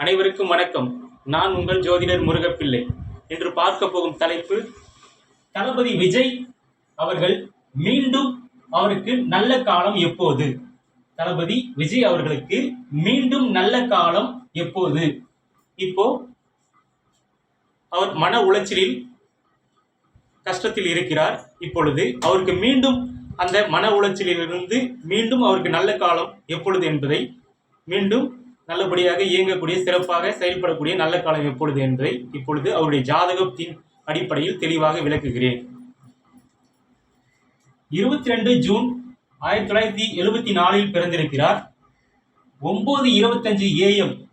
அனைவருக்கும் வணக்கம். நான் உங்கள் ஜோதிடர் முருகப்பிள்ளை. என்று பார்க்க போகும் தலைப்பு தளபதி விஜய் அவர்கள் மீண்டும் அவருக்கு நல்ல காலம் எப்போது? தளபதி விஜய் அவர்களுக்கு மீண்டும் நல்ல காலம் எப்போது? இப்போ அவர் மன உளைச்சலில் கஷ்டத்தில் இருக்கிறார். இப்பொழுது அவருக்கு மீண்டும் அந்த மன உளைச்சலிலிருந்து மீண்டும் அவருக்கு நல்ல காலம் எப்பொழுது என்பதை மீண்டும் நல்லபடியாக இயங்கக்கூடிய சிறப்பாக செயல்படக்கூடிய நல்ல காலம் எப்பொழுது என்பதை இப்பொழுது அவருடைய ஜாதகத்தின் அடிப்படையில் தெளிவாக விளக்குகிறேன். இருபத்தி ரெண்டு ஜூன் ஆயிரத்தி தொள்ளாயிரத்தி எழுபத்தி நாலில் பிறந்திருக்கிறார். ஒன்பது இருபத்தஞ்சு ஏஎம்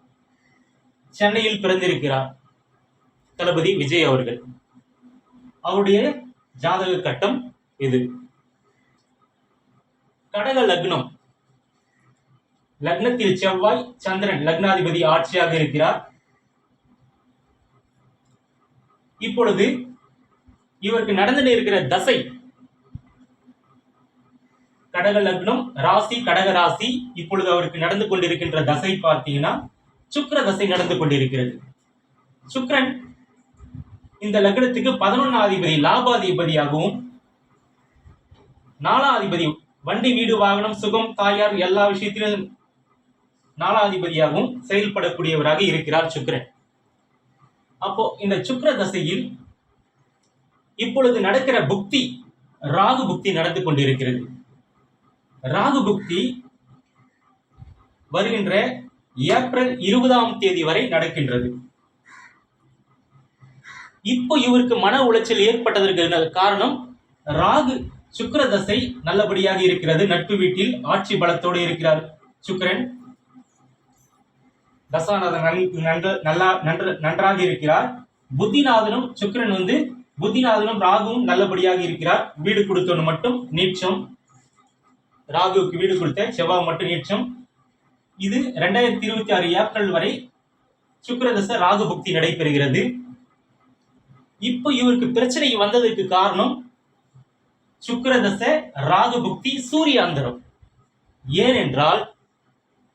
சென்னையில் பிறந்திருக்கிறார். தளபதி விஜய் அவர்கள். அவருடைய ஜாதக கட்டம் இது. கடக லக்னம். லக்னத்தில் செவ்வாய் சந்திரன் லக்னாதிபதி ஆட்சியாக இருக்கிறார். இப்பொழுது இவருக்கு நடந்து இருக்கிற தசை கடக லக்னம் ராசி கடக ராசி இப்பொழுது அவருக்கு நடந்து கொண்டிருக்கின்ற தசை பார்த்தீங்கன்னா சுக்கர தசை நடந்து கொண்டிருக்கிறது. சுக்கரன் இந்த லக்னத்துக்கு பதினொன்னாதிபதி லாபாதிபதியாகவும் நாலாதிபதி வண்டி வீடு வாகனம் சுகம் தாயார் எல்லா விஷயத்திலும் நாலாதிபதியாகவும் செயல்படக்கூடியவராக இருக்கிறார் சுக்கிரன். அப்போ இந்த சுக்கிர தசையில் இப்பொழுது நடக்கிற புக்தி ராகு புக்தி நடந்து கொண்டிருக்கிறது. ராகு புக்தி வருகின்ற ஏப்ரல் இருபதாம் தேதி வரை நடக்கின்றது. இப்போ இவருக்கு மன உளைச்சல் ஏற்பட்டதற்கு காரணம் ராகு சுக்கிர தசை நல்லபடியாக இருக்கிறது. நட்பு வீட்டில் ஆட்சி பலத்தோடு இருக்கிறார் சுக்கிரன். தசாநாதன் நன்று நல்லா நன்று நன்றாக இருக்கிறார். புத்திநாதனும் சுக்கிரன் வந்து புத்திநாதனும் ராகுவும் நல்லபடியாக இருக்கிறார். வீடு கொடுத்தவன் மட்டும் நீட்சம். ராகுவுக்கு வீடு கொடுத்த செவ்வாய் மட்டும் நீட்சம். இது ரெண்டாயிரத்தி இருபத்தி ஆறு ஏப்ரல் வரை சுக்கரதச ராகு புக்தி நடைபெறுகிறது. இப்போ இவருக்கு பிரச்சனை வந்ததற்கு காரணம் சுக்கரதச ராகு புக்தி சூரியாந்தரம் ஏனென்றால்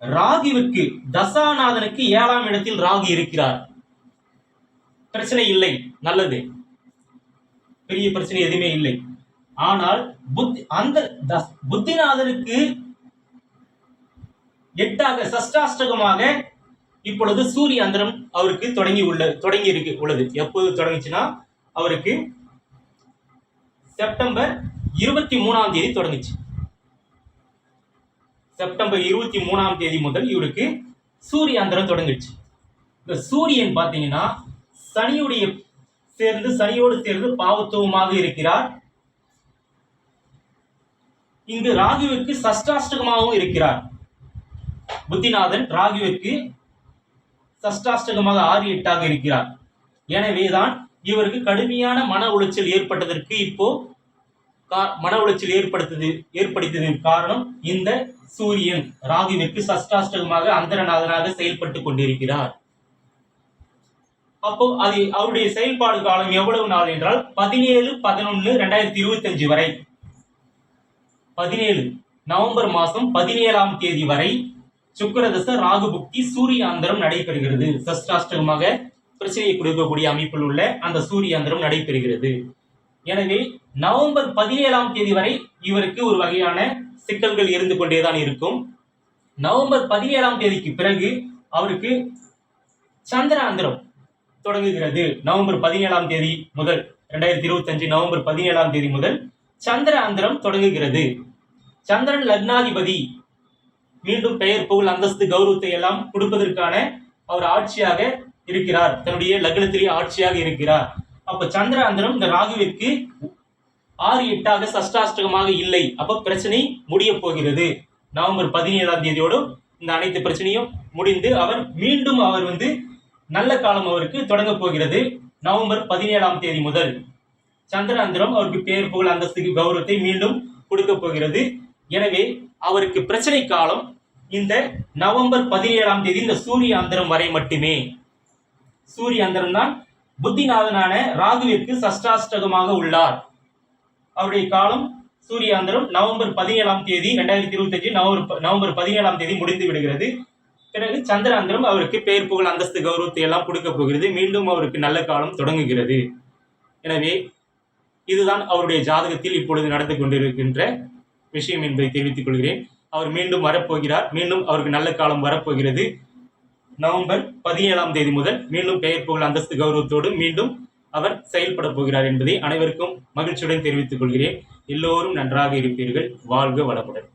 ராகுவிற்கு தசாநாதனுக்கு ஏழாம் இடத்தில் ராகு இருக்கிறார். பிரச்சனை இல்லை நல்லது. பெரிய பிரச்சனை எதுவுமே இல்லை. ஆனால் புத்தி அந்த புத்திநாதனுக்கு எட்டாக சஷ்டாஷ்டகமாக இப்பொழுது சூரிய அந்தரம் அவருக்கு தொடங்கி உள்ள தொடங்கி இருக்கு உள்ளது. எப்போது தொடங்குச்சுன்னா அவருக்கு செப்டம்பர் இருபத்தி மூணாம் தேதி தொடங்குச்சு. செப்டம்பர் இருபத்தி மூணாம் தேதி முதல் இவருக்கு சூரிய அந்தரம் தொடங்குச்சு இந்த சூரியன் பார்த்தீங்கன்னா சனியுடைய சேர்ந்து சனியோடு சேர்ந்து பாவத்துவமாக இருக்கிறார். இங்கு ராகுவிற்கு சஷ்டாஷ்டகமாகவும் இருக்கிறார். புத்திநாதன் ராகுவிற்கு சஷ்டாஷ்டகமாக ஆறு எட்டாக இருக்கிறார் எனவேதான் இவருக்கு கடுமையான மன உளைச்சல் ஏற்பட்டதற்கு இப்போ மன உளைச்சல் ஏற்படுத்தது ஏற்படுத்தியதற்கு காரணம் இந்த சூரியன். ராகுவிற்கு சஷ்டாஷ்டகமாக அந்தரநாதனாக செயல்பட்டு கொண்டிருக்கிறார். அப்போ அது அவருடைய செயல்பாடு காலம் எவ்வளவு நாள் என்றால் பதினேழு பதினொன்னு ரெண்டாயிரத்தி இருபத்தி அஞ்சு வரை. பதினேழு நவம்பர் மாதம் பதினேழாம் தேதி வரை சுக்கிரதச ராகு புக்தி சூரிய அந்தரம் நடைபெறுகிறது. சஷ்டாஷ்டகமாக பிரச்சனையை கொடுக்கக்கூடிய அமைப்பில் உள்ள அந்த சூரிய அந்தரம் நடைபெறுகிறது. எனவே நவம்பர் பதினேழாம் தேதி வரை இவருக்கு ஒரு வகையான சிக்கல்கள் இருந்து கொண்டேதான் இருக்கும். நவம்பர் பதினேழாம் தேதிக்கு பிறகு அவருக்கு சந்திராந்திரம் தொடங்குகிறது. நவம்பர் பதினேழாம் தேதி முதல் ரெண்டாயிரத்தி இருபத்தஞ்சு நவம்பர் பதினேழாம் தேதி முதல் சந்திர அந்தரம் தொடங்குகிறது. சந்திரன் லக்னாதிபதி. மீண்டும் பெயர் புகழ் அந்தஸ்து கௌரவத்தை எல்லாம் கொடுப்பதற்கான அவர் ஆட்சியாக இருக்கிறார். தன்னுடைய லக்னத்திலே ஆட்சியாக இருக்கிறார். அப்ப சந்திர அந்தரம் இந்த ராகுவிற்கு ஆறு எட்டாக சஷ்டாஷ்டகமாக இல்லை. அப்ப பிரச்சனை முடிய போகிறது. நவம்பர் பதினேழாம் தேதியோடு இந்த அனைத்து பிரச்சனையும் முடிந்து அவர் மீண்டும் அவர் வந்து நல்ல காலம் அவருக்கு தொடங்க போகிறது. நவம்பர் பதினேழாம் தேதி முதல் சந்திராந்திரம் அவருக்கு பேர் புகழ் அந்தஸ்துக்கு கௌரவத்தை மீண்டும் கொடுக்க போகிறது. எனவே அவருக்கு பிரச்சனை காலம் இந்த நவம்பர் பதினேழாம் தேதி இந்த சூரிய அந்தரம் வரை மட்டுமே. சூரிய அந்தரம் தான் புத்திநாதனான ராகுவிற்கு சஷ்டாஷ்டகமாக உள்ளார். அவருடைய காலம் சூரியாந்திரம் நவம்பர் பதினேழாம் தேதி ரெண்டாயிரத்தி இருபத்தஞ்சு நவம்பர் நவம்பர் பதினேழாம் தேதி முடிந்து விடுகிறது. பிறகு சந்திராந்திரம் அவருக்கு பெயர் புகழ் அந்தஸ்து கௌரவத்தை எல்லாம் கொடுக்க போகிறது. மீண்டும் அவருக்கு நல்ல காலம் தொடங்குகிறது. எனவே இதுதான் அவருடைய ஜாதகத்தில் இப்பொழுது நடந்து கொண்டிருக்கின்ற விஷயம் என்பதை தெரிவித்துக் கொள்கிறேன். அவர் மீண்டும் வரப்போகிறார். மீண்டும் அவருக்கு நல்ல காலம் வரப்போகிறது. நவம்பர் பதினேழாம் தேதி முதல் மீண்டும் பெயர் புகழ் அந்தஸ்து கௌரவத்தோடு மீண்டும் அவர் செயல்பட போகிறார் என்பதை அனைவருக்கும் மகிழ்ச்சியுடன் தெரிவித்துக் கொள்கிறேன். எல்லோரும் நன்றாக இருப்பீர்கள். வாழ்க வளமுடன்.